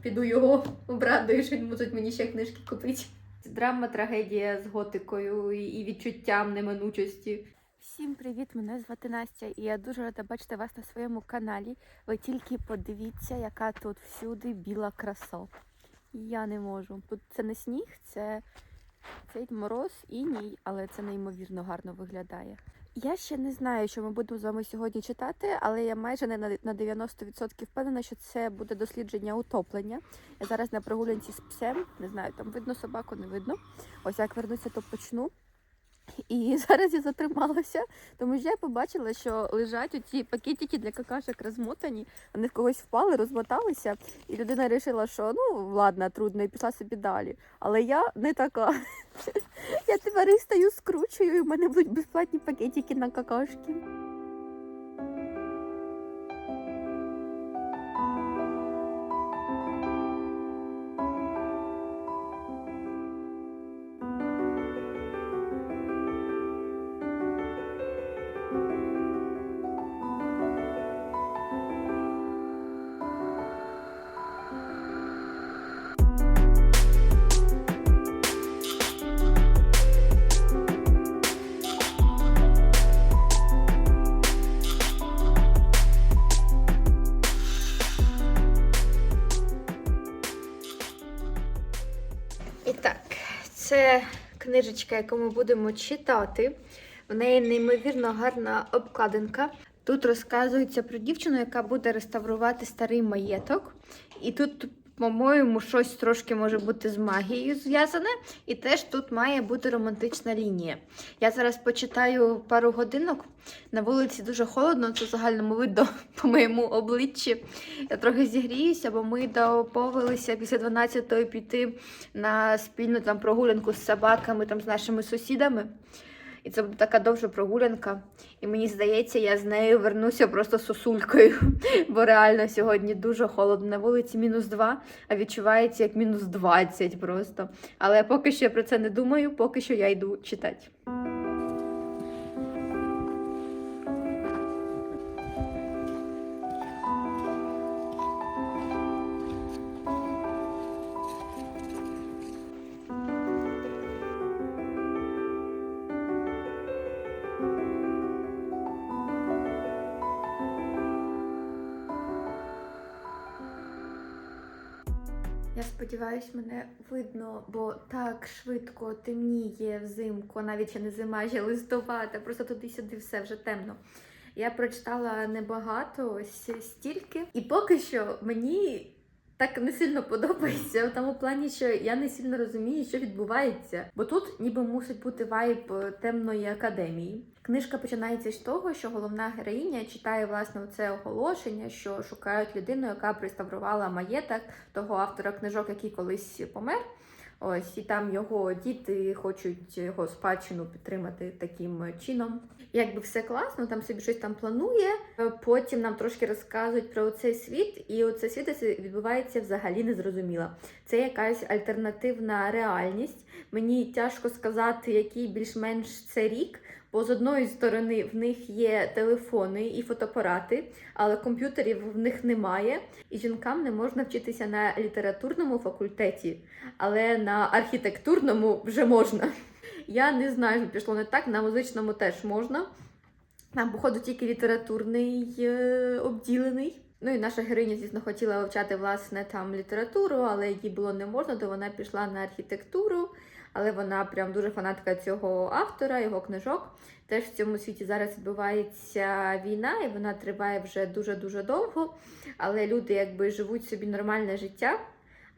Піду його обрадую, що він можуть мені ще книжки купити. Драма, трагедія з готикою і і відчуттям неминучості. Всім привіт! Мене звати Настя, і я дуже рада бачити вас на своєму каналі. Ви тільки подивіться, яка тут всюди біла краса. Я не можу. Тут це не сніг, це цей мороз, іній, але це неймовірно гарно виглядає. Я ще не знаю, що ми будемо з вами сьогодні читати, але я майже не на на 90% впевнена, що це буде дослідження утоплення. Я зараз на прогулянці з псем, не знаю, там видно собаку, не видно. Ось як вернуся, то почну. І зараз я затрималася, тому що я побачила, що лежать оті пакетики для какашок розмотані, вони в когось впали, розмоталися, і людина вирішила, що ну ладно, трудно, і пішла собі далі. Але я не така. Я тепер і стаю скручую, і в мене будуть безплатні пакетики на какашки. Книжечка, яку ми будемо читати. В неї неймовірно гарна обкладинка. Тут розказується про дівчину, яка буде реставрувати старий маєток. І тут, по-моєму, щось трошки може бути з магією зв'язане. І теж тут має бути романтична лінія. Я зараз почитаю пару годинок. На вулиці дуже холодно, це загальному видно по моєму обличчі. Я трохи зігріюся, бо ми доповилися після 12-ї піти на спільну там прогулянку з собаками, там з нашими сусідами. І це буде така довша прогулянка. І мені здається, я з нею вернуся просто сосулькою. Бо реально сьогодні дуже холодно. На вулиці мінус 2, а відчувається як мінус 20 просто. Але поки що я про це не думаю, поки що я йду читати. Я сподіваюсь, мене видно, бо так швидко темніє взимку, навіть ще не зима, ще листопад, а просто туди-сюди все вже темно. Я прочитала небагато, ось стільки. І поки що мені так не сильно подобається, в тому плані, що я не сильно розумію, що відбувається. Бо тут ніби мусить бути вайб темної академії. Книжка починається з того, що головна героїня читає власне це оголошення, що шукають людину, яка реставрувала маєток того автора книжок, який колись помер. Ось і там його діти хочуть його спадщину підтримати таким чином. Якби все класно, там собі щось там планує. Потім нам трошки розказують про цей світ, і оцей світ відбувається взагалі незрозуміло. Це якась альтернативна реальність. Мені тяжко сказати, який більш-менш це рік. Бо з одної сторони в них є телефони і фотоапарати, але комп'ютерів в них немає, і жінкам не можна вчитися на літературному факультеті, але на архітектурному вже можна. Я не знаю, що пішло не так, на музичному теж можна. Там, походу, тільки літературний е, обділений. Ну і наша героїня, звісно, хотіла вивчати власне там літературу, але їй було не можна, то вона пішла на архітектуру. Але вона прям дуже фанатка цього автора, його книжок. Теж в цьому світі зараз відбувається війна, і вона триває вже дуже-дуже довго. Але люди якби живуть собі нормальне життя.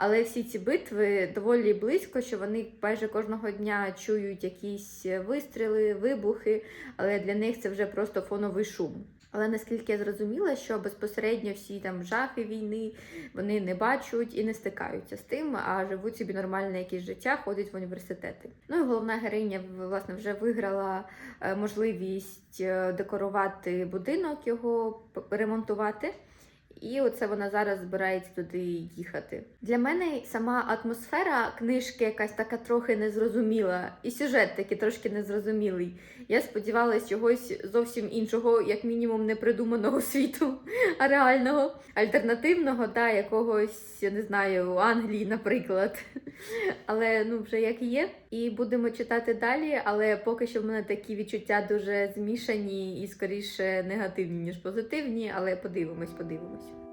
Але всі ці битви доволі близько, що вони майже кожного дня чують якісь вистріли, вибухи, але для них це вже просто фоновий шум. Але наскільки я зрозуміла, що безпосередньо всі там жахи війни вони не бачать і не стикаються з тим, а живуть собі нормальне якесь життя, ходять в університети. Ну і головна героїня власне вже виграла е, можливість е, декорувати будинок, його ремонтувати. І оце вона зараз збирається туди їхати. Для мене сама атмосфера книжки якась така трохи незрозуміла, і сюжет такий трошки незрозумілий. Я сподівалась чогось зовсім іншого, як мінімум, не придуманого світу, а реального, альтернативного, та якогось, я не знаю, Англії, наприклад. Але ну вже як є. І будемо читати далі. Але поки що в мене такі відчуття дуже змішані і скоріше негативні, ніж позитивні. Але подивимось, подивимось.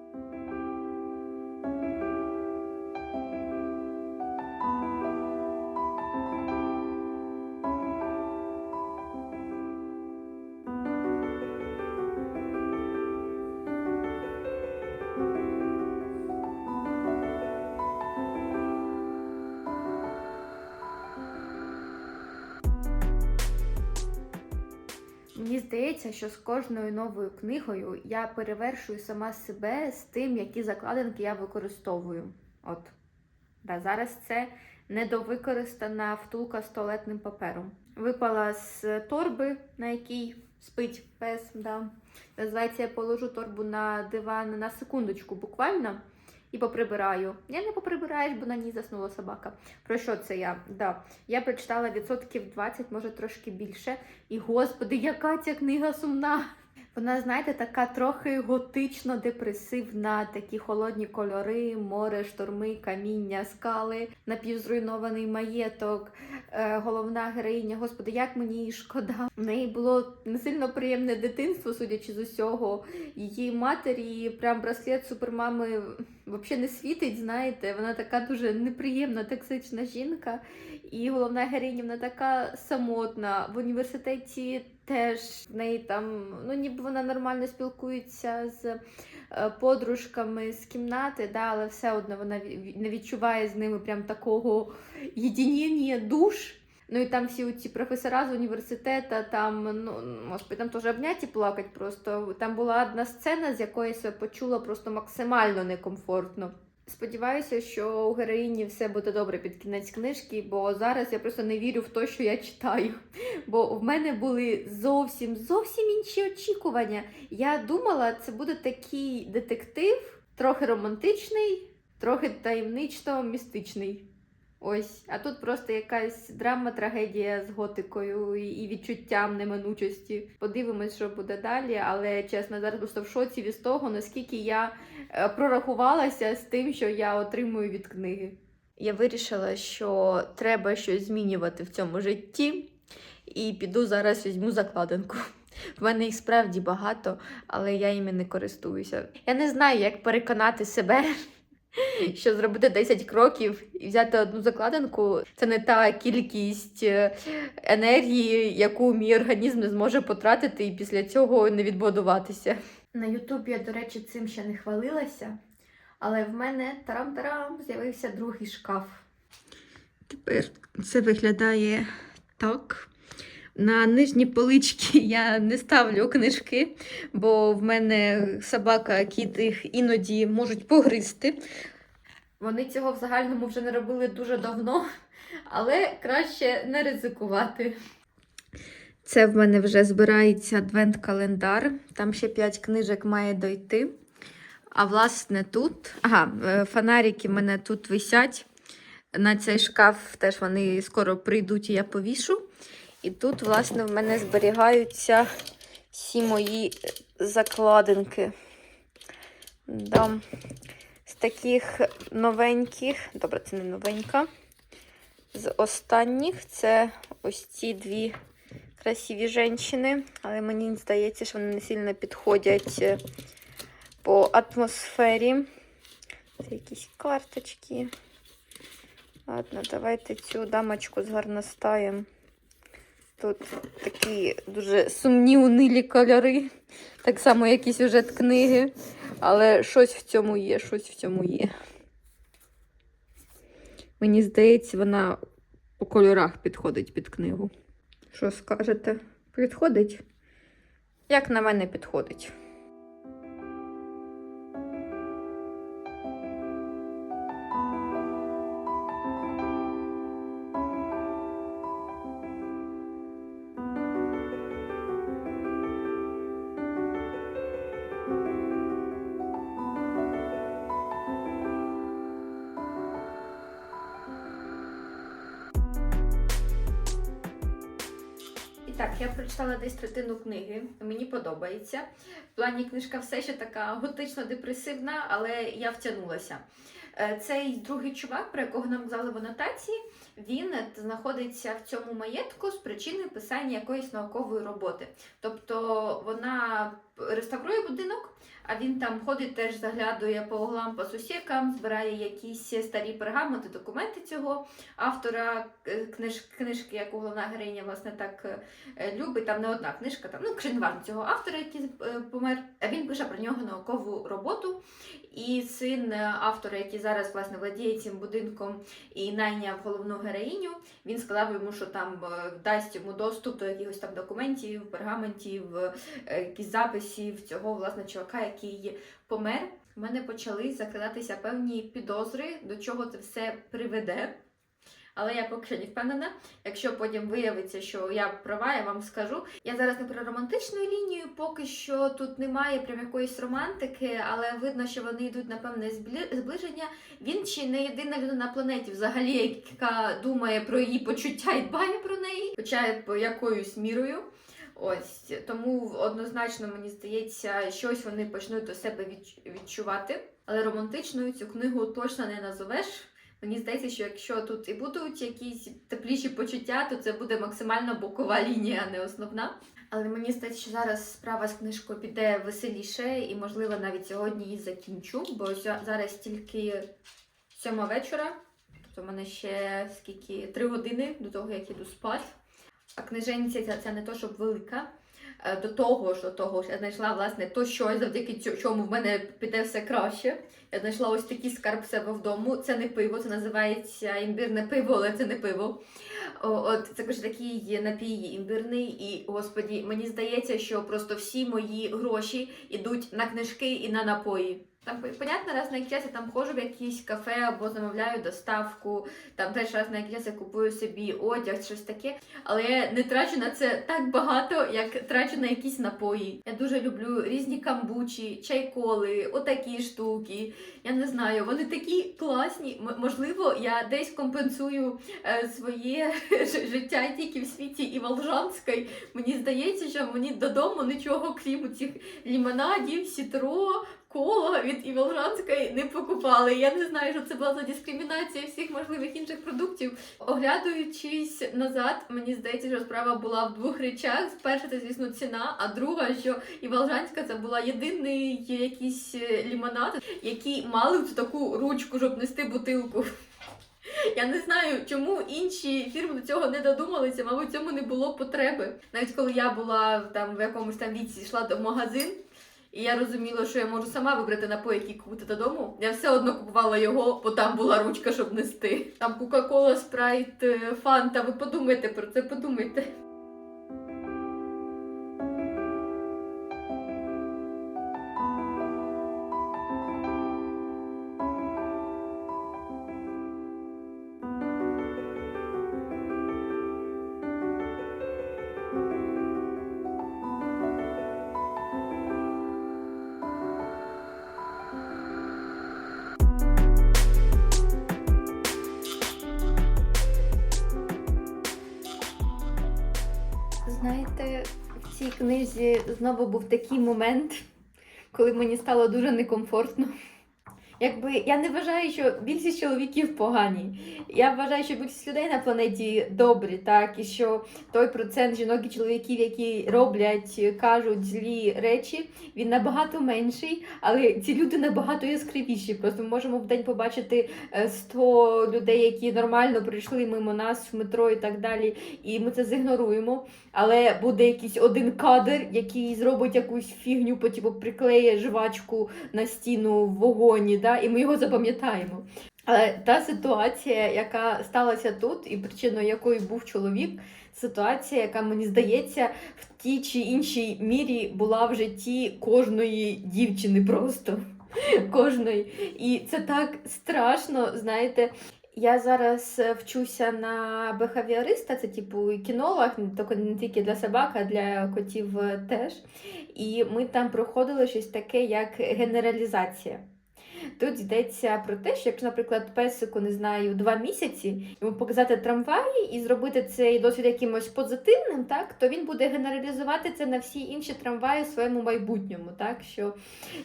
Здається, що з кожною новою книгою я перевершую сама себе з тим, які закладинки я використовую. От. Да, зараз це недовикористана втулка з туалетним папером. Випала з торби, на якій спить пес. Да. Називається, я положу торбу на диван на секундочку буквально і поприбираю. Я не поприбираєш, бо на ній заснула собака. Про що це я? Да. Я прочитала відсотків 20, може трошки більше. І господи, яка ця книга сумна! Вона, знаєте, така трохи готично-депресивна, такі холодні кольори, море, шторми, каміння, скали, напівзруйнований маєток, е, головна героїня. Господи, як мені її шкода. В неї було не сильно приємне дитинство, судячи з усього. Її матері, прям браслет супермами взагалі не світить, знаєте. Вона така дуже неприємна, токсична жінка. І головна героїня вона така самотна. В університеті теж в неї там, ну ніби вона нормально спілкується з е, подружками з кімнати, да, але все одно вона не відчуває з ними прям такого єдиніння душ. Ну і там всі ці професора з університету, там, ну, може, там теж обняти і плакати просто. Там була одна сцена, з якої я почула просто максимально некомфортно. Сподіваюся, що у героїні все буде добре під кінець книжки, бо зараз я просто не вірю в те, що я читаю. Бо в мене були зовсім зовсім інші очікування. Я думала, це буде такий детектив, трохи романтичний, трохи таємничо містичний. Ось, а тут просто якась драма, трагедія з готикою і- відчуттям неминучості. Подивимось, що буде далі, але чесно, зараз просто в шоці від того, наскільки я е, прорахувалася з тим, що я отримую від книги. Я вирішила, що треба щось змінювати в цьому житті, і піду зараз візьму закладинку. В мене їх справді багато, але я іми не користуюся. Я не знаю, як переконати себе, що зробити 10 кроків і взяти одну закладинку. Це не та кількість е, енергії, яку мій організм не зможе потратити, і після цього не відбудуватися. На Ютубі я, до речі, цим ще не хвалилася, але в мене тарам-тарам з'явився другий шкаф. Тепер це виглядає так. На нижні полички я не ставлю книжки, бо в мене собака, кіт їх іноді можуть погризти. Вони цього в загальному вже не робили дуже давно, але краще не ризикувати. Це в мене вже збирається адвент-календар. Там ще 5 книжок має дойти. А власне тут. Ага, е, фонарики в мене тут висять. На цей шкаф теж вони скоро прийдуть і я повішу. І тут, власне, в мене зберігаються всі мої закладинки. Да. З таких новеньких, добре, це не новенька. З останніх це ось ці дві красиві жінки, але мені здається, що вони не сильно підходять е, по атмосфері. Це якісь карточки. Ладно, давайте цю дамочку згарностаємо. Тут такі дуже сумні унилі кольори, так само, як і сюжет книги. Але щось в цьому є, щось в цьому є. Мені здається, вона по кольорах підходить під книгу. Що скажете? Підходить? Як на мене підходить? Прочитала десь третину книги. Мені подобається. В плані книжка все ще така готично-депресивна, але я втягнулася. Е, Цей другий чувак, про якого нам казали в анотації, він знаходиться в цьому маєтку з причини писання якоїсь наукової роботи. Тобто вона реставрує будинок, а він там ходить, теж заглядує по углам, по сусікам, збирає якісь старі пергаменти, документи цього автора е, книж, книжки, яку головна героїня власне так е, любить. Там не одна книжка, там ну не цього автора, який е, помер. А він пише про нього наукову роботу. І син автора, який зараз власне владіє цим будинком і найняв головну героїню, він сказав йому, що там дасть йому доступ до якихось там документів, пергаментів, якісь записів цього власне чувака, який помер. У мене почали закрадатися певні підозри, до чого це все приведе. Але я поки що не впевнена. Якщо потім виявиться, що я права, я вам скажу. Я зараз не про романтичну лінію, поки що тут немає прям якоїсь романтики, але видно, що вони йдуть на певне зближення. Він чи не єдина людина на планеті, взагалі, яка думає про її почуття і дбає про неї, хоча якоюсь мірою. Ось тому однозначно мені здається, щось вони почнуть до себе відчувати. Але романтичною цю книгу точно не назовеш. Мені здається, що якщо тут і будуть якісь тепліші почуття, то це буде максимально бокова лінія, а не основна. Але мені здається, що зараз справа з книжкою піде веселіше, і, можливо, навіть сьогодні її закінчу, бо зараз тільки сьома вечора. Тобто в мене ще скільки три години до того, як іду спати. А книженця ця, ця не то, щоб велика. Е, До того ж, до того ж, я знайшла власне то, що завдяки чому в мене піде все краще. Я знайшла ось такий скарб себе вдома. Це не пиво, це називається імбирне пиво, але це не пиво. От це каже такий напій імбирний, і господі, мені здається, що просто всі мої гроші йдуть на книжки і на напої. Там, понятно, раз на якийсь час я там ходжу в якісь кафе або замовляю доставку, там теж раз на якийсь час я купую собі одяг, щось таке. Але я не трачу на це так багато, як трачу на якісь напої. Я дуже люблю різні камбучі, чайколи, отакі штуки. Я не знаю, вони такі класні. Можливо, я десь компенсую е, своє життя тільки в світі і Волжанської. Мені здається, що мені додому нічого, крім цих лімонадів, сітро, кола від Іволжанської не покупали. Я не знаю, що це була за дискримінація всіх можливих інших продуктів. Оглядуючись назад, мені здається, що справа була в двох речах. Перша це, звісно, ціна, а друга, що Іволжанська це була єдиний якийсь е, лімонад, який мали цю таку ручку, щоб нести бутилку. Я не знаю, чому інші фірми до цього не додумалися, мабуть, цьому не було потреби. Навіть коли я була там в якомусь там віці, йшла до магазин, і я розуміла, що я можу сама вибрати напої, які купити додому. Я все одно купувала його, бо там була ручка, щоб нести. Там Кока-Кола, Спрайт, Фанта. Ви подумайте про це, подумайте. Цій книзі знову був такий момент, коли мені стало дуже некомфортно. Якби я не вважаю, що більшість чоловіків погані. Я вважаю, що більшість людей на планеті добрі, так і що той процент жінок і чоловіків, які роблять, кажуть злі речі, він набагато менший, але ці люди набагато яскравіші. Просто ми можемо в день побачити е, 100 людей, які нормально прийшли мимо нас в метро і так далі, і ми це зігноруємо. Але буде якийсь один кадр, який зробить якусь фігню, по типу приклеє жвачку на стіну в вогоні, да, і ми його запам'ятаємо. Але та ситуація, яка сталася тут, і причиною якої був чоловік, ситуація, яка мені здається, в тій чи іншій мірі була в житті кожної дівчини просто. Кожної. І це так страшно, знаєте. Я зараз е, вчуся на бехавіориста, це типу кінолог, не тільки- не тільки для собак, а для котів е, теж. І ми там проходили щось таке, як генералізація. Тут йдеться про те, що якщо, наприклад, песику не знаю, два місяці йому показати трамваї і зробити цей досвід якимось позитивним, так то він буде генералізувати це на всі інші трамваї в своєму майбутньому. Так що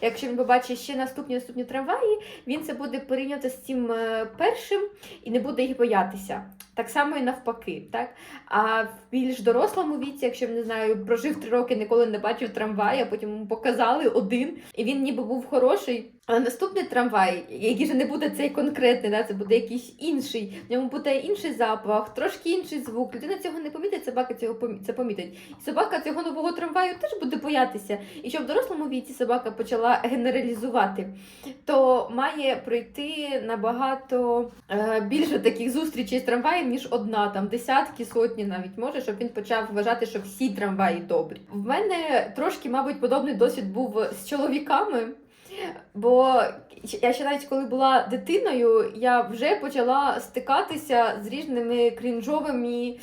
якщо він побачить ще наступні наступні трамваї, він це буде порівнювати з цим е, першим і не буде їх боятися. Так само і навпаки, так а в більш дорослому віці, якщо не знаю, прожив три роки, ніколи не бачив трамвай, а потім показали один, і він ніби був хороший. А наступний трамвай, який же не буде цей конкретний, да, це буде якийсь інший, в ньому буде інший запах, трошки інший звук. Людина цього не помітить, собака цього це помітить. І собака цього нового трамваю теж буде боятися. І щоб в дорослому віці собака почала генералізувати, то має пройти набагато е, більше таких зустрічей з трамваєм, ніж одна, там десятки, сотні навіть може, щоб він почав вважати, що всі трамваї добрі. В мене трошки, мабуть, подобний досвід був з чоловіками. Бо я ще навіть коли була дитиною, я вже почала стикатися з різними крінжовими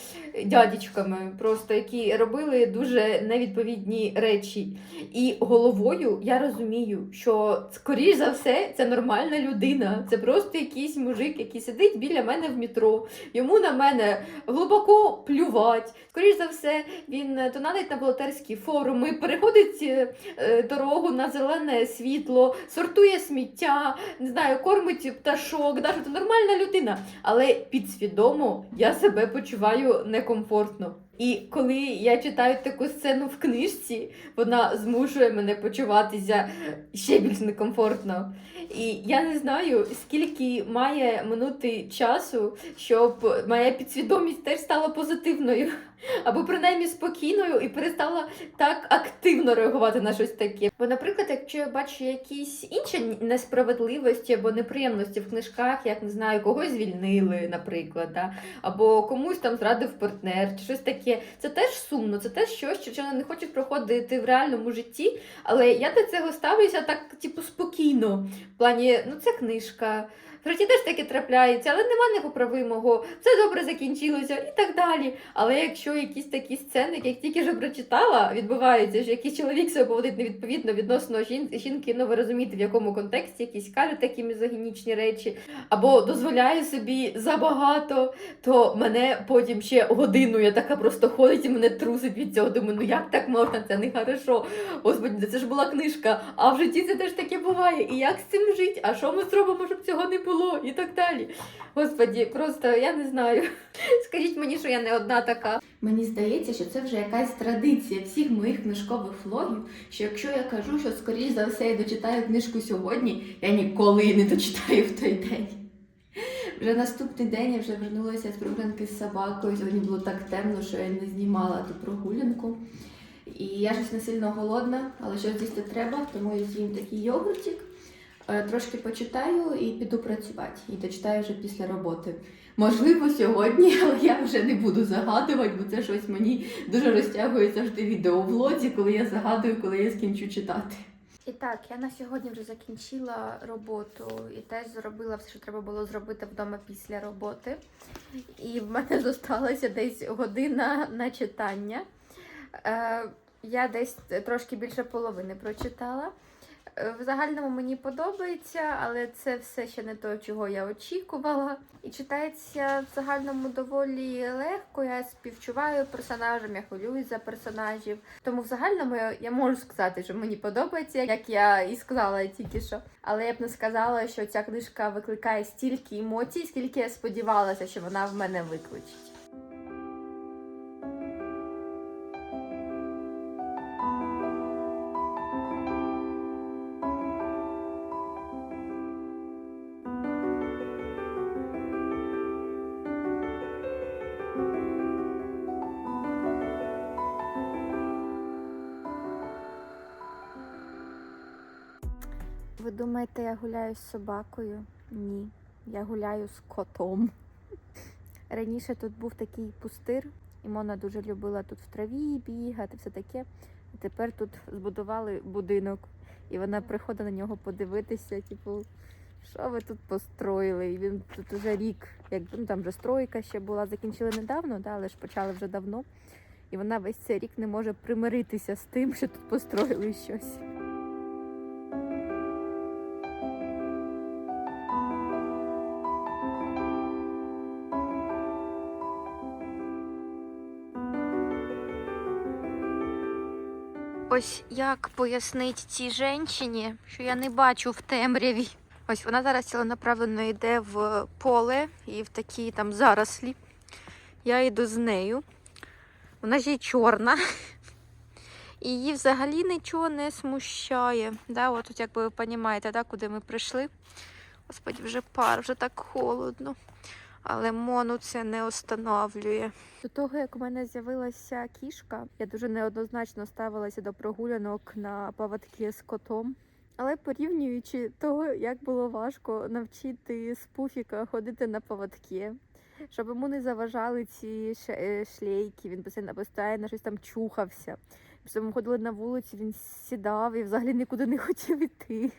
дядічками, просто які робили дуже невідповідні речі. І головою я розумію, що скоріш за все це нормальна людина. Це просто якийсь мужик, який сидить біля мене в метро. Йому на мене глибоко плювать. Скоріш за все, він донатить на волонтерські форуми, переходить е, е, дорогу на зелене світло, сортує сміття, не знаю, кормить пташок. Даже це нормальна людина. Але підсвідомо я себе почуваю некомфортно. І коли я читаю таку сцену в книжці, вона змушує мене почуватися ще більш некомфортно. І я не знаю, скільки має минути часу, щоб моя підсвідомість теж стала позитивною, або принаймні спокійною і перестала так активно реагувати на щось таке. Бо, наприклад, якщо я бачу якісь інші несправедливості або неприємності в книжках, як не знаю, когось звільнили, наприклад, да? або комусь там зрадив партнер, чи щось таке, це теж сумно, це теж щось, що не хочеш проходити в реальному житті. Але я до цього ставлюся так, типу, спокійно. В плані, ну це книжка. Житті теж таке трапляється, але нема непоправимого, все добре закінчилося і так далі. Але якщо якісь такі сцени, як тільки що прочитала, відбуваються, що якийсь чоловік себе поводить невідповідно відносно жін... жінки, ну ви розумієте, в якому контексті якісь каже такі мізогінічні речі, або дозволяє собі забагато, то мене потім ще годину я така просто ходить і мене трусить від цього. Думаю, ну як так можна? Це не хорошо. Господи, це ж була книжка, а в житті це теж таке буває. І як з цим жити? А що ми зробимо, щоб цього не було? І так далі. Господі, просто я не знаю. Скажіть мені, що я не одна така. Мені здається, що це вже якась традиція всіх моїх книжкових влогів, що якщо я кажу, що скоріш за все я дочитаю книжку сьогодні, я ніколи не дочитаю в той день. Вже наступний день я вже вернулася з прогулянки з собакою. Сьогодні було так темно, що я не знімала ту прогулянку. І я щось не сильно голодна, але щось їсти треба, тому я з'їм такий йогуртик. Е, Трошки почитаю і піду працювати. І дочитаю вже після роботи. Можливо, сьогодні, але я вже не буду загадувати, бо це щось мені дуже розтягує завжди відео в влозі, коли я загадую, коли я скінчу читати. І так, я на сьогодні вже закінчила роботу і теж зробила все, що треба було зробити вдома після роботи. І в мене зосталося десь година на читання. Е, я десь трошки більше половини прочитала. Е, В загальному мені подобається, але це все ще не те, чого я очікувала. І читається в загальному доволі легко. Я співчуваю персонажам, я хвилююсь за персонажів. Тому в загальному я, я можу сказати, що мені подобається, як я і сказала тільки що. Але я б не сказала, що ця книжка викликає стільки емоцій, скільки я сподівалася, що вона в мене викличить. Ви думаєте, я гуляю з собакою? Ні, я гуляю з котом. Раніше тут був такий пустир, і Мона дуже любила тут в траві бігати, все таке. А тепер тут збудували будинок, і вона приходить на нього подивитися, типу, що ви тут построїли? І він тут уже рік, як ну там вже стройка ще була, закінчили недавно, да, але ж почали вже давно. І вона весь цей рік не може примиритися з тим, що тут построїли щось. Ось як пояснить цій жінці, що я не бачу в темряві. Ось вона зараз ціленаправленно йде в поле і в такі там зарослі. Я йду з нею. Вона ж є чорна. І її взагалі нічого не смущає. Да, от, от як ви розумієте, да, куди ми прийшли. Господи, вже пар, вже так холодно. Але Мону це не останавлює. До того, як у мене з'явилася кішка, я дуже неоднозначно ставилася до прогулянок на поводки з котом. Але порівнюючи того, як було важко навчити спуфіка ходити на поводки, щоб йому не заважали ці е, шлейки, він постійно постійно щось там чухався. Після ми ходили на вулиці, він сідав і взагалі нікуди не хотів іти.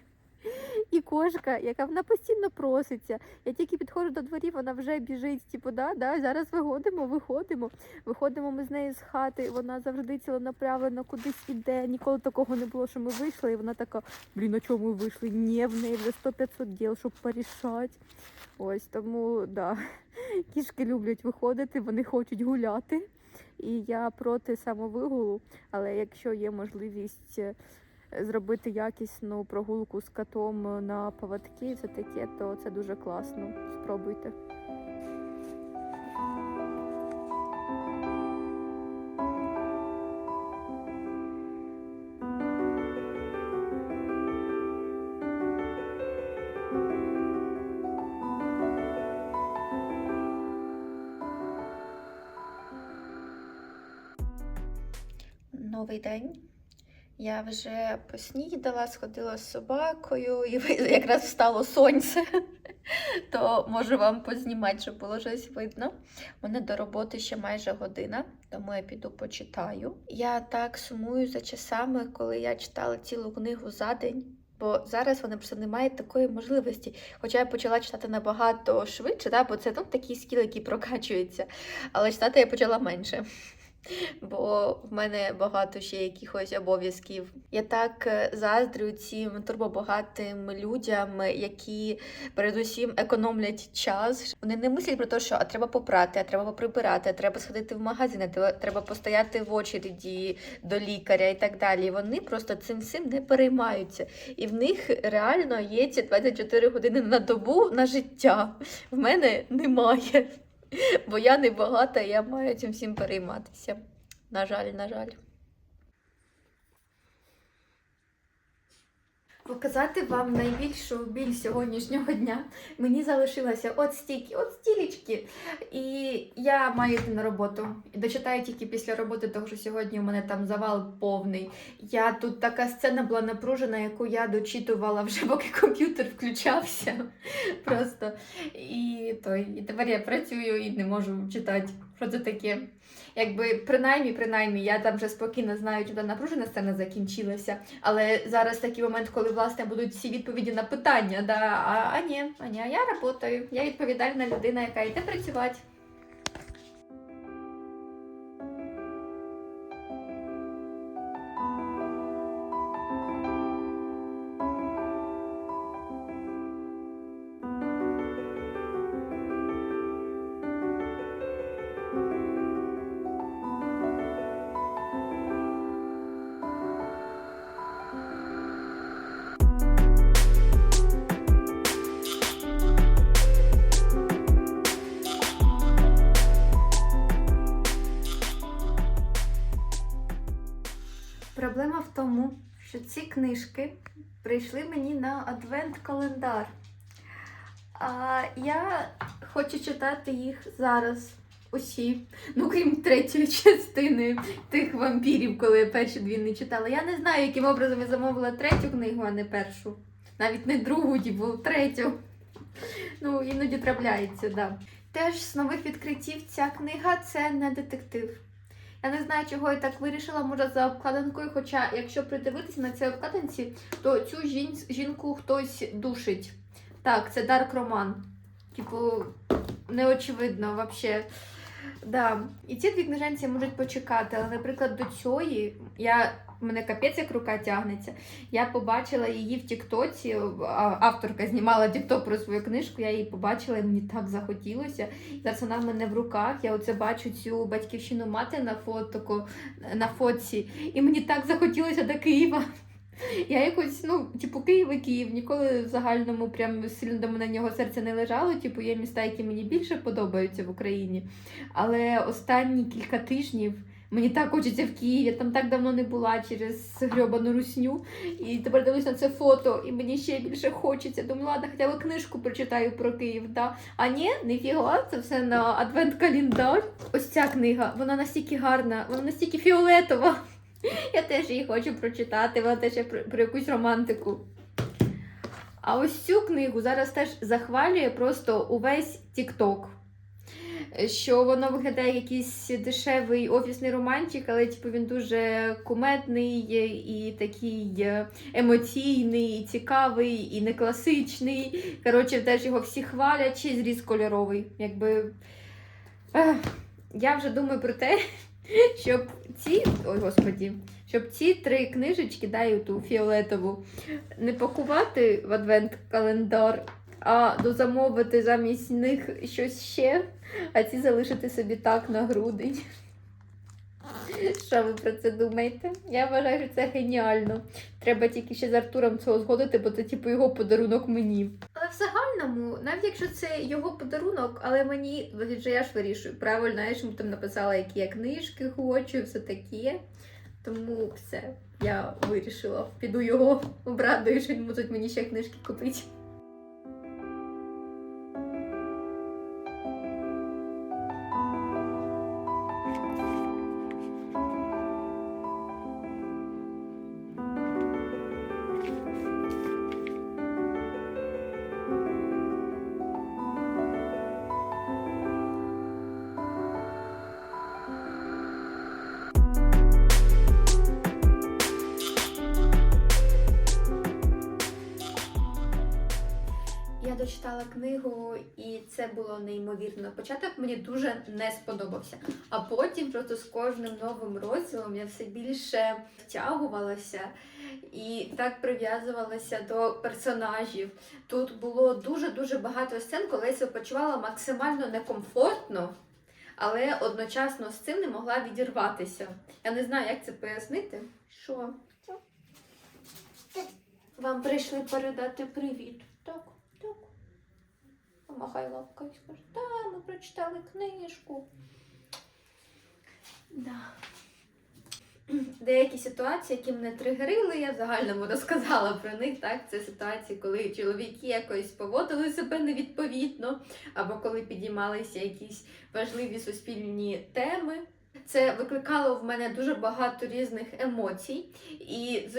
І кошка, яка вона постійно проситься. Я тільки підходжу до дворів, вона вже біжить, типу, да, да, зараз виходимо, виходимо. Виходимо ми з нею з хати, вона завжди ціленаправленно кудись іде. Ніколи такого не було, що ми вийшли, і вона така, блін, а чому ми вийшли? Ні, в неї вже 100-500 діл, щоб порішати. Ось тому, да, кішки люблять виходити, вони хочуть гуляти. І я проти самовигулу, але якщо є можливість зробити якісну прогулку з котом на поводки і все таке, то це дуже класно. Спробуйте. Новий день. Я вже поснідала, сходила з собакою, і якраз встало сонце. То можу вам познімати, щоб було щось видно. У мене до роботи ще майже година, тому я піду почитаю. Я так сумую за часами, коли я читала цілу книгу за день. Бо зараз вони просто не мають такої можливості. Хоча я почала читати набагато швидше, да, бо це ну, такий скіл, який прокачується. Але читати я почала менше бо в мене багато ще якихось обов'язків. Я так е, заздрю цим турбобагатим людям, які передусім економлять час. Вони не мислять про те, що а треба попрати, а треба поприбирати, а треба сходити в магазин, а треба- постояти в очереді до лікаря і так далі. Вони просто цим всім не переймаються. І в них реально є ці 24 години на добу на життя. В мене немає. Бо я не багата, я маю цим всім перейматися. На жаль, на жаль. Показати вам найбільшу біль сьогоднішнього дня. Мені залишилося от стільки, от стілічки. І я маю йти на роботу. Дочитаю тільки після роботи, тому що сьогодні у мене там завал повний. Я тут така сцена була напружена, яку я дочитувала вже, поки комп'ютер включався. Просто. І, той, і тепер я працюю і не можу читати. Що це таке? Якби принаймні, принаймні, я там вже спокійно знаю, чи та напружена сцена закінчилася. Але зараз такий момент, коли власне будуть всі відповіді на питання. Да? А, а ні, а ні, я працюю. Я відповідальна людина, яка йде працювати. Книжки прийшли мені на адвент-календар. А я хочу читати їх зараз. Усі, ну крім третьої частини тих вампірів, коли я перші дві не читала. Я не знаю, яким образом я замовила третю книгу, а не першу. Навіть не другу, бо третю. Ну, іноді трапляється, да. Теж з нових відкриттів ця книга це не детектив. Я не знаю, чого я так вирішила, може за обкладинкою, хоча, якщо придивитися на цій обкладинці, то цю жін... жінку хтось душить. Так, це Дарк Роман. Типу, неочевидно взагалі. Да. І ці дві книженці можуть почекати, але, наприклад, до цієї я мене капець як рука тягнеться. Я побачила її в Тіктоці. Авторка знімала Тікток про свою книжку. Я її побачила, і мені так захотілося. Зараз вона в мене в руках. Я оце бачу цю батьківщину мати на фотоку, на фотці, і мені так захотілося до Києва. Я якось, ну, типу, Київ і Київ, ніколи в загальному прям сильно до мене нього серце не лежало. Типу, є міста, які мені більше подобаються в Україні. Але останні кілька тижнів мені так хочеться в Київ, я там так давно не була через грьобану русню. І тепер дивлюсь на це фото, і мені ще більше хочеться. Думаю, ладно, хоча б книжку прочитаю про Київ. Да? А ні, ніфіга, це все на адвент-календар. Ось ця книга, вона настільки гарна, вона настільки фіолетова. Я теж її хочу прочитати, вона теж про, про якусь романтику. А ось цю книгу зараз теж захвалює просто увесь TikTok. Що воно виглядає якийсь дешевий офісний романчик, але типу, він дуже кумедний і такий емоційний, і цікавий, і не класичний. Коротше, теж його всі хвалять, й зріз кольоровий. Якби... Я вже думаю про те, щоб ці, ой господі, щоб ці три книжечки, дай ту фіолетову, не пакувати в адвент-календар, а дозамовити замість них щось ще, а ці залишити собі так на грудень. Що ви про це думаєте? Я вважаю, що це геніально. Треба тільки ще з Артуром цього згодити, бо це типу його подарунок мені. Але в загальному, навіть якщо це його подарунок, але мені вже я ж вирішую. Правильно, я ж там написала, які я книжки хочу, все таке. Тому все, я вирішила. Піду його обрадую, що він мусить мені ще книжки купити. Дочитала книгу, і це було неймовірно. Початок мені дуже не сподобався. А потім просто з кожним новим розділом я все більше втягувалася і так прив'язувалася до персонажів. Тут було дуже-дуже багато сцен, коли я себе почувала максимально некомфортно, але одночасно з цим не могла відірватися. Я не знаю, як це пояснити. Що? Вам прийшли передати привіт. Помахай лапкою і скаже, так, ми прочитали книжку. Да. Деякі ситуації, які мене тригерили, я в загальному розказала про них. Так, це ситуації, коли чоловіки якось поводили себе невідповідно, або коли підіймалися якісь важливі суспільні теми. Це викликало в мене дуже багато різних емоцій, е, і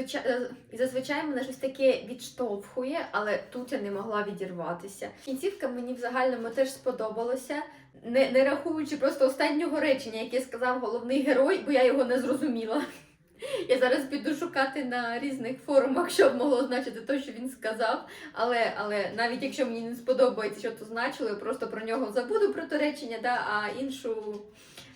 зазвичай мене щось таке відштовхує, але тут я не могла відірватися. Кінцівка мені в загальному теж сподобалася, не, не рахуючи просто останнього речення, яке сказав головний герой, бо я його не зрозуміла. Я зараз піду шукати на різних форумах, що могло значити те, що він сказав. Але, але навіть якщо мені не сподобається, що то значило, я просто про нього забуду про то речення, да, а іншу,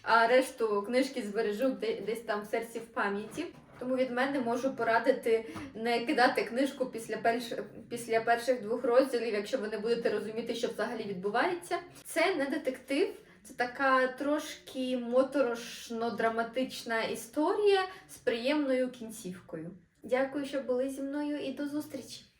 а решту книжки збережу десь там в серці в пам'яті. Тому від мене можу порадити не кидати книжку після перш... після перших двох розділів, якщо ви не будете розуміти, що взагалі відбувається. Це не детектив, це така трошки моторошно-драматична історія з приємною кінцівкою. Дякую, що були зі мною і до зустрічі!